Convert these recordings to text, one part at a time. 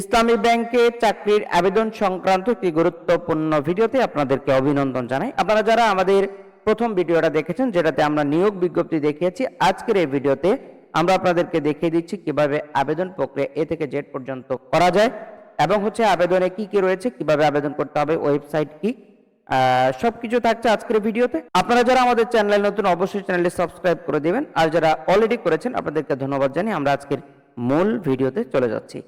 ইসলামী ব্যাংকে চাকরির আবেদন সংক্রান্ত একটি গুরুত্বপূর্ণ ভিডিওতে আপনাদেরকে অভিনন্দন জানাই। আপনারা যারা আমাদের প্রথম ভিডিওটা দেখেছেন, যেটাতে আমরা নিয়োগ বিজ্ঞপ্তি দেখিয়েছি, আজকের এই ভিডিওতে আমরা আপনাদেরকে দেখিয়ে দিচ্ছি কীভাবে আবেদন প্রক্রিয়া এ থেকে জেড পর্যন্ত করা যায় এবং হচ্ছে আবেদনে কি কি রয়েছে, কীভাবে আবেদন করতে হবে, ওয়েবসাইট কি সবকিছু থাকছে আজকের ভিডিওতে। আপনারা যারা আমাদের চ্যানেল নতুন, অবশ্যই চ্যানেলটি সাবস্ক্রাইব করে দিবেন। আর যারা অলরেডি করেছেন, আপনাদেরকে ধন্যবাদ জানিয়ে আমরা আজকের মূল ভিডিওতে চলে যাচ্ছি।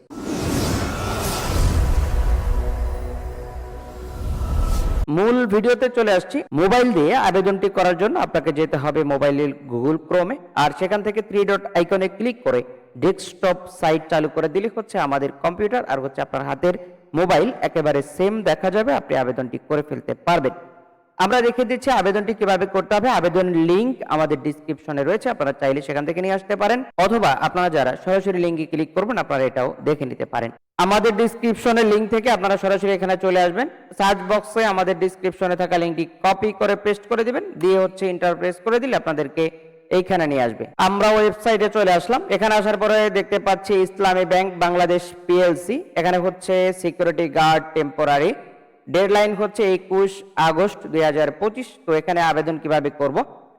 মূল ভিডিওতে চলে আসছি মোবাইল দিয়ে আবেদনটি করার জন্য। আপনাকে যেতে হবে মোবাইলের গুগল ক্রোমে আর সেখান থেকে থ্রি ডট আইকনে ক্লিক করে ডেস্কটপ সাইট চালু করে দিলে হচ্ছে আমাদের কম্পিউটার আর হচ্ছে আপনার হাতের মোবাইল একেবারে সেম দেখা যাবে। আপনি আবেদনটি করে ফেলতে পারবেন। আমরা রেখে দিচ্ছি, আবেদনটি কীভাবে করতে হবে আবেদন লিঙ্ক আমাদের ডিসক্রিপশনে রয়েছে, আপনারা চাইলে সেখান থেকে নিয়ে আসতে পারেন, অথবা আপনারা যারা সরাসরি লিঙ্কে ক্লিক করবেন, আপনারা এটাও দেখে নিতে পারেন। আমাদের ডিসক্রিপশনের লিঙ্ক থেকে আপনারা সরাসরি এখানে চলে আসবেন সার্চ বক্সে আমাদের ডিসক্রিপশনে থাকা লিঙ্কটি কপি করে পেস্ট করে দিবেন, দিয়ে হচ্ছে ইন্টারপ্রেস করে দিলে আপনাদেরকে এইখানে নিয়ে আসবে। আমরা ওয়েবসাইটে চলে আসলাম, এখানে আসার পরে দেখতে পাচ্ছি ইসলামী ব্যাংক বাংলাদেশ পিএলসি এখানে হচ্ছে সিকিউরিটি গার্ড টেম্পোরারি ডেডলাইন হচ্ছে একুশ আগস্ট দুই হাজার পঁচিশ। তো এখানে আবেদন কীভাবে করব?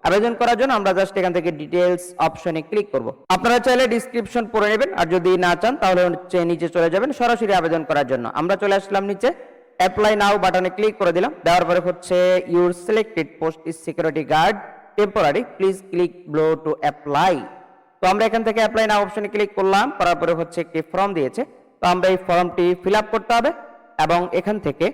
আবেদন করার জন্য আমরা জাস্ট এখান থেকে ডিটেলস অপশনে ক্লিক করব। আপনারা চাইলে ডিসক্রিপশন পড়ে নেবেন, আর যদি না চান, তাহলে হচ্ছে নিচে চলে যাবেন সরাসরি আবেদন করার জন্য। আমরা চলে আসলাম নিচে। অ্যাপ্লাই নাও বাটনে ক্লিক করে দিলাম। দেওয়ার পরে হচ্ছে your selected post is security guard temporary please click below to apply তো আমরা এখান থেকে অ্যাপ্লাই নাও অপশনে ক্লিক করলাম, করার পরে হচ্ছে একটি ফর্ম দিয়েছে। তো আমরা এই ফর্মটি ফিল করতে হবে এবং এখান থেকে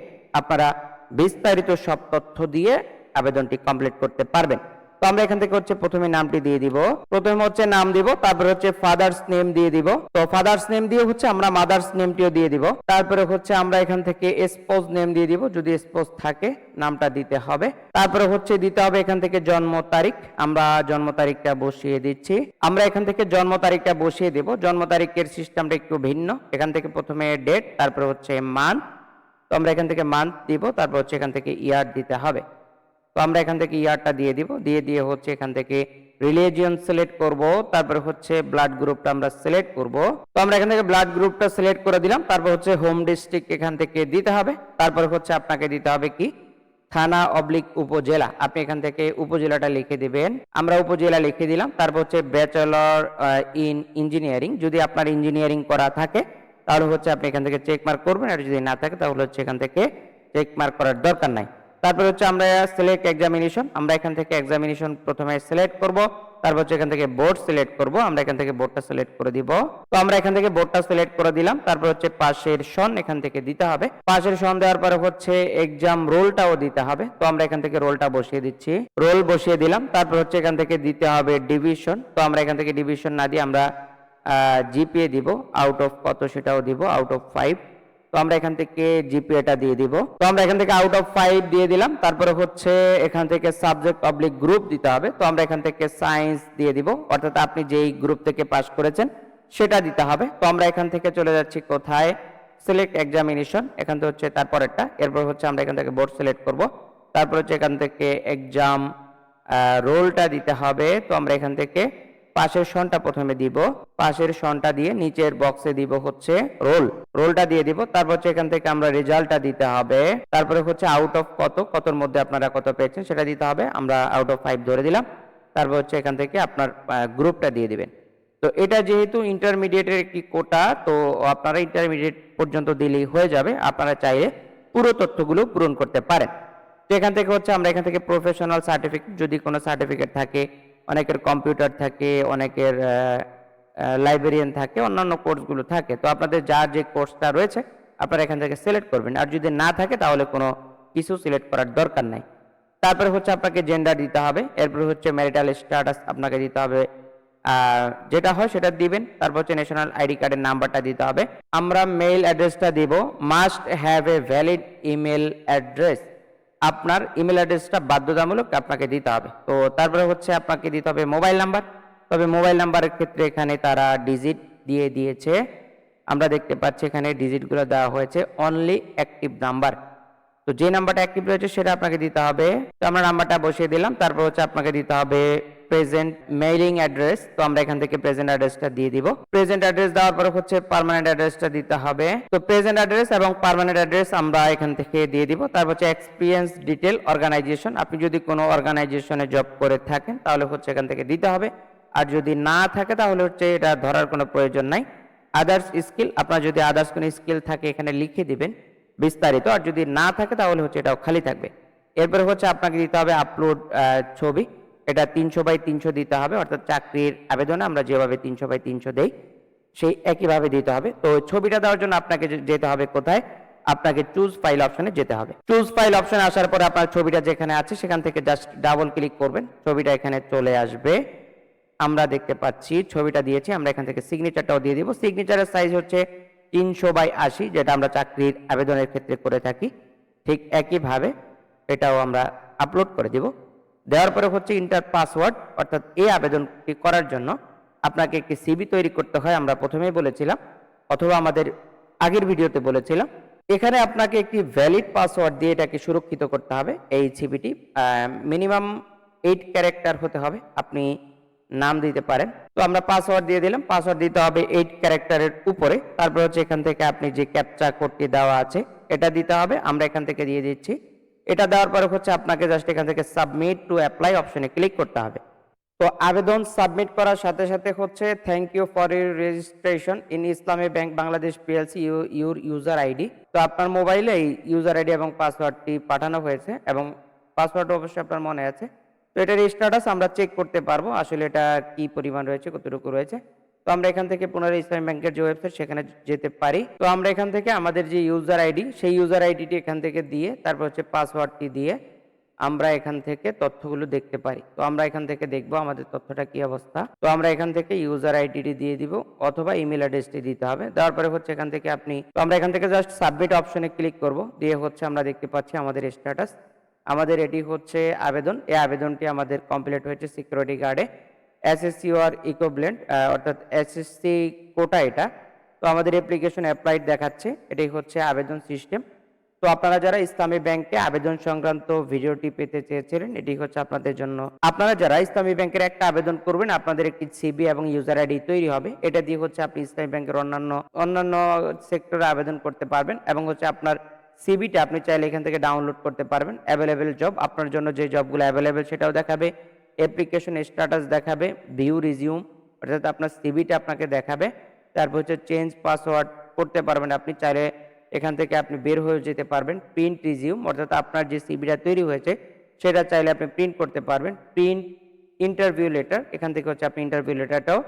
বিস্তারিত সব তথ্য দিয়ে আবেদনটি কমপ্লিট করতে পারবেন। তো আমরা এখান থেকে হচ্ছে প্রথমে নামটি দিয়ে দিব। প্রথমে হচ্ছে নাম দিব, তারপরে হচ্ছে ফাদার্স নেম দিয়ে দিব। তো ফাদার্স নেম দিয়ে হচ্ছে আমরা মাদার্স নেমটিও দিয়ে দিব। তারপরে হচ্ছে আমরা এখান থেকে স্পোজ নেম দিয়ে দিব, যদি স্পোজ থাকে নামটা দিতে হবে। তারপরে হচ্ছে দিতে হবে এখান থেকে জন্ম তারিখ, আমরা জন্ম তারিখটা বসিয়ে দিচ্ছি। আমরা এখান থেকে জন্ম তারিখটা বসিয়ে দেব। জন্ম তারিখের সিস্টেমটা একটু ভিন্ন। এখান থেকে প্রথমে ডেট তারপরে হচ্ছে মান্থ তো আমরা এখান থেকে মান্থ দিব, তারপর হচ্ছে এখান থেকে ইয়ার দিতে হবে। তো আমরা এখান থেকে ইয়ারটা দিয়ে দিব, দিয়ে দিয়ে হচ্ছে এখান থেকে রিলিজিয়ন সিলেক্ট করব, তারপরে হচ্ছে ব্লাড গ্রুপটা আমরা সিলেক্ট করব। তো আমরা এখান থেকে ব্লাড গ্রুপটা সিলেক্ট করে দিলাম, তারপর হচ্ছে হোম ডিস্ট্রিক্ট এখান থেকে দিতে হবে, তারপর হচ্ছে আপনাকে দিতে হবে কি? থানা অবলিক উপজেলা, আপনি এখান থেকে উপজেলাটা লিখে দিবেন। আমরা উপজেলা লিখে দিলাম, তারপর হচ্ছে ব্যাচেলর ইন ইঞ্জিনিয়ারিং যদি আপনার ইঞ্জিনিয়ারিং করা থাকে তাহলে হচ্ছে আপনি এখান থেকে চেক মার্ক করবেন আর যদি না থাকে তাহলে হচ্ছে এখান থেকে চেক মার্ক করার দরকার নাই তারপর হচ্ছে আমরা সিলেক্ট এক্সামিনেশন আমরা এখান থেকে এক্সামিনেশন প্রথমে সিলেক্ট করব তারপর হচ্ছে এখান থেকে বোর্ড সিলেক্ট করব আমরা এখান থেকে বোর্ডটা সিলেক্ট করে দিব তো আমরা এখান থেকে বোর্ডটা সিলেক্ট করে দিলাম তারপর হচ্ছে পাশের সন এখান থেকে দিতে হবে পাশের সন দেওয়ার পরে হচ্ছে এক্সাম রোলটাও দিতে হবে তো আমরা এখান থেকে রোলটা বসিয়ে দিচ্ছি রোল বসিয়ে দিলাম তারপর হচ্ছে এখান থেকে দিতে হবে ডিভিশন তো আমরা এখান থেকে ডিভিশন না দিয়ে আমরা জিপিএ দিব আউট অফ কত সেটাও দিব আউট অফ ফাইভ তো আমরা এখান থেকে জিপিএটা দিয়ে দিব। তো আমরা এখান থেকে আউট অফ ফাইভ দিয়ে দিলাম। তারপরে হচ্ছে এখান থেকে সাবজেক্ট পাবলিক গ্রুপ দিতে হবে। তো আমরা এখান থেকে সায়েন্স দিয়ে দিব। অর্থাৎ আপনি যেই গ্রুপ থেকে পাস করেছেন, সেটা দিতে হবে। তো আমরা এখান থেকে চলে যাচ্ছি কোথায়? সিলেক্ট এক্সামিনেশন এখান থেকে হচ্ছে তারপরেরটা এরপর হচ্ছে আমরা এখান থেকে বোর্ড সিলেক্ট করব। তারপর হচ্ছে এখান থেকে এক্সাম রোলটা দিতে হবে। তো আমরা এখান থেকে পাশের সনটা প্রথমে দিব। পাশের সনটা দিয়ে নিচের বক্সে দিব হচ্ছে রোল রোলটা দিয়ে দিব, তারপর হচ্ছে এখান থেকে আমরা রেজাল্টটা দিতে হবে। তারপরে হচ্ছে আউট অফ কত, কতর মধ্যে আপনারা কত পেয়েছেন সেটা দিতে হবে। আমরা আউট অফ ফাইভ ধরে দিলাম। তারপর হচ্ছে এখান থেকে আপনার গ্রুপটা দিয়ে দিবেন। তো এটা যেহেতু ইন্টারমিডিয়েটের একটি কোটা, তো আপনারা ইন্টারমিডিয়েট পর্যন্ত দিলেই হয়ে যাবে। আপনারা চাইলে পুরো তথ্যগুলো পূরণ করতে পারেন। তো এখান থেকে হচ্ছে আমরা এখান থেকে প্রফেশনাল সার্টিফিকেট যদি কোনো সার্টিফিকেট থাকে অনেকের কম্পিউটার থাকে, অনেকের লাইব্রেরিয়ান থাকে, অন্যান্য কোর্সগুলো থাকে। তো আপনাদের যার যে কোর্সটা রয়েছে, আপনারা এখান থেকে সিলেক্ট করবেন। আর যদি না থাকে, তাহলে কোনো কিছু সিলেক্ট করার দরকার নাই। তারপরে হচ্ছে আপনাকে জেন্ডার দিতে হবে। এরপর হচ্ছে ম্যারিটাল স্ট্যাটাস আপনাকে দিতে হবে। যেটা হয় সেটা দিবেন। তারপর হচ্ছে ন্যাশনাল আইডি কার্ডের নাম্বারটা দিতে হবে। আমরা মেইল অ্যাড্রেসটা দিব। Must have a valid email address আপনার ইমেল অ্যাড্রেসটা বাধ্যতামূলক আপনাকে দিতে হবে। তো তারপরে হচ্ছে আপনাকে দিতে হবে মোবাইল নাম্বার তবে মোবাইল নাম্বারের ক্ষেত্রে এখানে তারা ডিজিট দিয়ে দিয়েছে। আমরা দেখতে পাচ্ছি এখানে ডিজিটগুলো দেওয়া হয়েছে। অনলি অ্যাক্টিভ নাম্বার তো যে নাম্বারটা অ্যাক্টিভ রয়েছে সেটা আপনাকে দিতে হবে। তো আমরা নাম্বারটা বসিয়ে দিলাম, তারপর হচ্ছে আপনাকে দিতে হবে প্রেজেন্ট মেইলিং অ্যাড্রেস তো আমরা এখান থেকে প্রেজেন্ট অ্যাড্রেসটা দিয়ে দিব। প্রেজেন্ট অ্যাড্রেস দেওয়ার পর হচ্ছে পার্মানেন্ট অ্যাড্রেসটা দিতে হবে। তো প্রেজেন্ট অ্যাড্রেস এবং পার্মানেন্ট অ্যাড্রেস আমরা এখান থেকে দিয়ে দিব। তারপর হচ্ছে এক্সপিরিয়েন্স ডিটেল অর্গানাইজেশন আপনি যদি কোনো অর্গানাইজেশনে জব করে থাকেন, তাহলে হচ্ছে এখান থেকে দিতে হবে। আর যদি না থাকে, তাহলে হচ্ছে এটা ধরার কোনো প্রয়োজন নাই। আদার্স স্কিল আপনার যদি আদার্স কোনো স্কিল থাকে, এখানে লিখে দিবেন। বিস্তারিত, আর যদি না থাকে তাহলে হচ্ছে এটাও খালি থাকবে। এরপরে হচ্ছে আপনাকে দিতে হবে আপলোড ছবি। এটা তিনশো বাই তিনশো দিতে হবে, অর্থাৎ চাকরির আবেদনে আমরা যেভাবে তিনশো বাই তিনশো দেই, সেই একইভাবে দিতে হবে। তো ছবিটা দেওয়ার জন্য আপনাকে যেতে হবে কোথায়? আপনাকে চুজ ফাইল অপশনে যেতে হবে। চুজ ফাইল অপশনে আসার পরে আপনার ছবিটা যেখানে আছে, সেখান থেকে জাস্ট ডাবল ক্লিক করবেন। ছবিটা এখানে চলে আসবে। আমরা দেখতে পাচ্ছি, ছবিটা দিয়েছি, আমরা এখান থেকে সিগনেচারটাও দিয়ে দিব। সিগনেচারের সাইজ হচ্ছে তিনশো বাই আশি, যেটা আমরা চাকরির আবেদনের ক্ষেত্রে করে থাকি, ঠিক একইভাবে এটাও আমরা আপলোড করে দিব। দেওয়ার পরে হচ্ছে ইন্টার পাসওয়ার্ড অর্থাৎ এই আবেদনটি করার জন্য আপনাকে একটি সিবি তৈরি করতে হয়, আমরা প্রথমেই বলেছিলাম, অথবা আমাদের আগের ভিডিওতে বলেছিলাম। এখানে আপনাকে একটি ভ্যালিড পাসওয়ার্ড দিয়ে এটাকে সুরক্ষিত করতে হবে, এই সিবিটি মিনিমাম এইট ক্যারেক্টার হতে হবে। আপনি নাম দিতে পারেন। তো আমরা পাসওয়ার্ড দিয়ে দিলাম। পাসওয়ার্ড দিতে হবে এইট ক্যারেক্টারের উপরে। তারপর হচ্ছে এখান থেকে আপনি যে ক্যাপচা কোডটি দেওয়া আছে, এটা দিতে হবে। আমরা এখান থেকে দিয়ে দিচ্ছি। এটা দেওয়ার পরে হচ্ছে আপনাকে জাস্ট এখান থেকে সাবমিট টু অ্যাপ্লাই অপশনে ক্লিক করতে হবে। তো আবেদন সাবমিট করার সাথে সাথে হচ্ছে thank you for your registration in Islami bank Bangladesh PLC your user ID তো আপনার মোবাইলে ইউজার আইডি এবং পাসওয়ার্ডটি পাঠানো হয়েছে এবং পাসওয়ার্ড অবশ্যই আপনার মনে আছে। তো এটার স্ট্যাটাস আমরা চেক করতে পারব, আসলে এটা কি পরিমাণ রয়েছে, কতটুকু রয়েছে। তো আমরা এখান থেকে পুনরায় ইসলামী ব্যাংকের যে ওয়েবসাইট সেখানে যেতে পারি। তো আমরা এখান থেকে আমাদের যে ইউজার আইডি সেই ইউজার আইডিটি এখান থেকে দিয়ে, তারপর হচ্ছে পাসওয়ার্ডটি দিয়ে আমরা এখান থেকে তথ্যগুলো দেখতে পারি। তো আমরা এখান থেকে দেখব আমাদের তথ্যটা কি অবস্থা। তো আমরা এখান থেকে ইউজার আইডিটি দিয়ে দিব, অথবা ইমেল অ্যাড্রেসটি দিতে হবে। দেওয়ার পরে হচ্ছে এখান থেকে আপনি, তো আমরা এখান থেকে জাস্ট সাবমিট অপশনে ক্লিক করব। দিয়ে হচ্ছে আমরা দেখতে পাচ্ছি আমাদের স্ট্যাটাস আমাদের এটি হচ্ছে আবেদন। এই আবেদনটি আমাদের কমপ্লিট হয়েছে সিকিউরিটি গার্ডে এসএসসি আর ইকোব্লেন্ট অর্থাৎ এসএসসি কোটা এটা। তো আমাদের অ্যাপ্লিকেশন অ্যাপ্লাইড দেখাচ্ছে। এটাই হচ্ছে আবেদন সিস্টেম তো আপনারা যারা ইসলামী ব্যাংকে আবেদন সংক্রান্ত ভিডিওটি পেতে চেয়েছিলেন, এটি হচ্ছে আপনাদের জন্য। আপনারা যারা ইসলামী ব্যাংকের একটা আবেদন করবেন, আপনাদের একটি সিবি এবং ইউজার আইডি তৈরি হবে। এটা দিয়ে হচ্ছে আপনি ইসলামী ব্যাংকের অন্যান্য অন্যান্য সেক্টরে আবেদন করতে পারবেন এবং হচ্ছে আপনার সিবিটা আপনি চাইলে এখান থেকে ডাউনলোড করতে পারবেন। অ্যাভেলেবেল জব আপনার জন্য যে জবগুলো অ্যাভেলেবেল সেটাও দেখাবে। অ্যাপ্লিকেশন স্ট্যাটাস দেখাবে ভিউ রিজিউম অর্থাৎ আপনার সিবিটা আপনাকে দেখাবে। তারপর হচ্ছে চেঞ্জ পাসওয়ার্ড করতে পারবেন আপনি, চাইলে এখান থেকে আপনি বের হয়ে যেতে পারবেন। প্রিন্ট রিজিউম অর্থাৎ আপনার যে সিবিটা তৈরি হয়েছে, সেটা চাইলে আপনি প্রিন্ট করতে পারবেন। প্রিন্ট ইন্টারভিউ লেটার এখান থেকে হচ্ছে আপনি ইন্টারভিউ লেটারটাও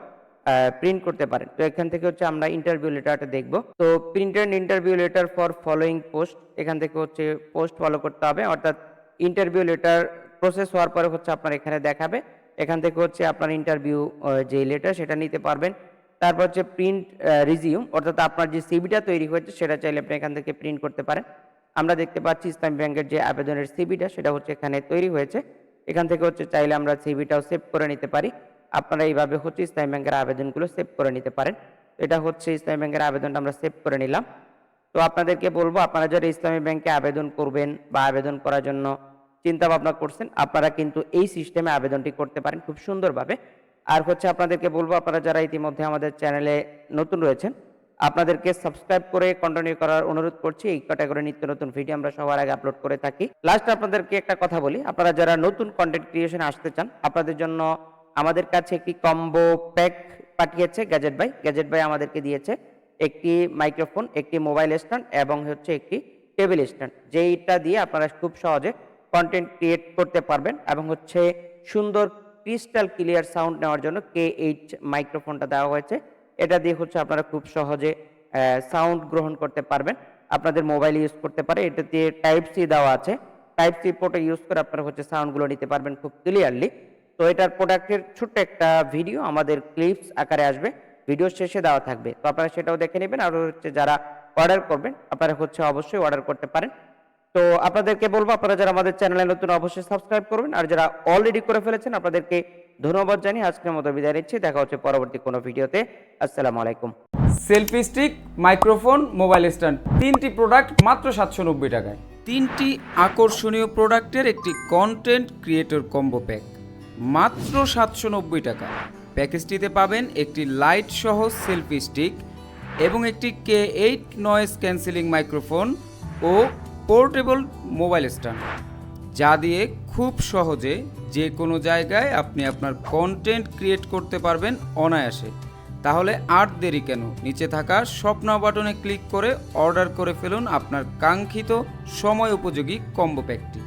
প্রিন্ট করতে পারেন। তো এখান থেকে হচ্ছে আমরা ইন্টারভিউ লেটারটা দেখব। তো print and interview letter for following post এখান থেকে হচ্ছে পোস্ট ফলো করতে হবে। অর্থাৎ ইন্টারভিউ লেটার প্রসেস হওয়ার পরে হচ্ছে আপনার এখানে দেখাবে। এখান থেকে হচ্ছে আপনার ইন্টারভিউ যে লেটার সেটা নিতে পারবেন। তারপর হচ্ছে প্রিন্ট রিজিউম অর্থাৎ আপনার যে সিবিটা তৈরি হয়েছে সেটা চাইলে আপনি এখান থেকে প্রিন্ট করতে পারেন। আমরা দেখতে পাচ্ছি ইসলামী ব্যাংকের যে আবেদনের সিবিটা সেটা হচ্ছে এখানে তৈরি হয়েছে। এখান থেকে হচ্ছে চাইলে আমরা সিবিটাও সেভ করে নিতে পারি। আপনারা এইভাবে হচ্ছে ইসলামী ব্যাংকের আবেদনগুলো সেভ করে নিতে পারেন। এটা হচ্ছে ইসলামী ব্যাংকের আবেদনটা আমরা সেভ করে নিলাম। তো আপনাদেরকে বলব, আপনারা যারা ইসলামী ব্যাংকে আবেদন করবেন বা আবেদন করার জন্য চিন্তা ভাবনা করছেন, আপনারা কিন্তু এই সিস্টেমে আবেদনটি করতে পারেন খুব সুন্দরভাবে। আর হচ্ছে আপনাদেরকে বলব, আপনারা যারা ইতিমধ্যে আমাদের চ্যানেলে নতুন রয়েছেন, আপনাদেরকে সাবস্ক্রাইব করে কন্টিনিউ করার অনুরোধ করছি। এই ক্যাটাগরি নিত্য নতুন ভিডিও আমরা সবার আগে আপলোড করে থাকি। লাস্ট আপনাদেরকে একটা কথা বলি, আপনারা যারা নতুন কন্টেন্ট ক্রিয়েশনে আসতে চান, আপনাদের জন্য আমাদের কাছে একটি কম্বো প্যাক পাঠিয়েছে গ্যাজেট বাই গ্যাজেট বাই আমাদেরকে দিয়েছে একটি মাইক্রোফোন একটি মোবাইল স্ট্যান্ড এবং হচ্ছে একটি টেবিল স্ট্যান্ড যেইটা দিয়ে আপনারা খুব সহজে কন্টেন্ট ক্রিয়েট করতে পারবেন এবং হচ্ছে সুন্দর ক্রিস্টাল ক্লিয়ার সাউন্ড নেওয়ার জন্য কে এইট মাইক্রোফোনটা দেওয়া হয়েছে। এটা দিয়ে হচ্ছে আপনারা খুব সহজে সাউন্ড গ্রহণ করতে পারবেন। আপনাদের মোবাইল ইউজ করতে পারে। এটা দিয়ে টাইপ সি দেওয়া আছে। টাইপ সি পোর্টে ইউজ করে আপনারা হচ্ছে সাউন্ডগুলো নিতে পারবেন খুব ক্লিয়ারলি তো এটার প্রোডাক্টের ছোট্ট একটা ভিডিও আমাদের ক্লিপস আকারে আসবে। ভিডিও শেষে দেওয়া থাকবে। তো আপনারা সেটাও দেখে নেবেন। আর হচ্ছে যারা অর্ডার করবেন আপনারা হচ্ছে অবশ্যই অর্ডার করতে পারেন। তো আপনাদেরকে বলব আপনারা যারা আমাদের চ্যানেলে নতুন অবশ্যই সাবস্ক্রাইব করবেন। আর যারা অলরেডি করে ফেলেছেন আপনাদেরকে ধন্যবাদ জানিয়ে আজকের মতো বিদায় নিচ্ছি। দেখা হচ্ছে পরবর্তী কোনো ভিডিওতে। আসসালামু আলাইকুম। Selfie stick microphone mobile stand তিনটি প্রোডাক্ট মাত্র সাতশো নব্বই টাকায়। তিনটি আকর্ষণীয় প্রোডাক্টের একটি কন্টেন্ট ক্রিয়েটর কম্বো প্যাক মাত্র সাতশো নব্বই টাকা। প্যাকেজটিতে পাবেন একটি লাইট সহ সেলফি স্টিক এবং একটি K eight noise cancelling microphone ও পোর্টেবল মোবাইল স্ট্যান্ড যা দিয়ে খুব সহজে যে কোনো জায়গায় আপনি আপনার কন্টেন্ট ক্রিয়েট করতে পারবেন অনায়াসে। তাহলে আর দেরি কেন? নিচে থাকা স্বপ্ন বাটনে ক্লিক করে অর্ডার করে ফেলুন আপনার কাঙ্ক্ষিত সময় উপযোগী কম্বো প্যাকটি